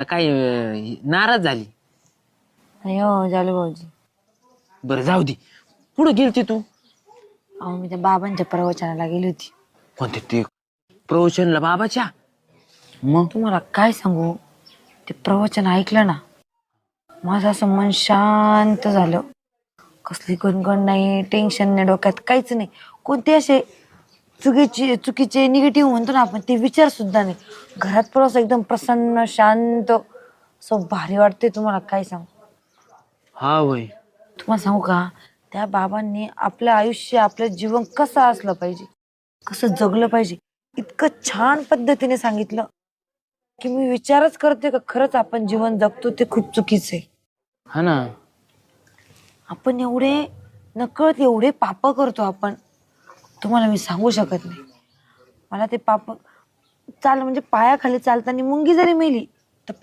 काय अं, नाराज झाली. नाही हो झालं भाऊजी. बरं जाऊ दे. पुढे गेलती तू? अहो मी त्या बाबांच्या प्रवचनाला गेली होती. कोणते ते प्रवचनला बाबाच्या? मग? तुम्हाला काय सांगू? ते प्रवचन ऐकलं ना माझं असं मन शांत झालं. कसली गणगण नाही टेन्शन नाही डोक्यात काहीच नाही. कोणते असे चुकीचे चुकीचे निगेटिव्ह म्हणतो ना आपण ते विचार सुद्धा नाही. घरात पण असं एकदम प्रसन्न शांत. असं भारी वाटते तुम्हाला काय सांगू? हा वय. तुम्हाला सांगू का? त्या बाबांनी आपलं आयुष्य आपलं जीवन कसं असलं पाहिजे? कसं जगलं पाहिजे? इतकं छान पद्धतीने सांगितलं. की मी विचारच करते का खरंच आपण जीवन जगतो ते खूप चुकीचं आहे. हा ना. आपण एवढे नकळत एवढे पाप करतो आपण. तुम्हाला मी सांगू शकत नाही. मला ते पाप चाल म्हणजे पायाखाली चालताना मुंगी जरी मेली तर पाप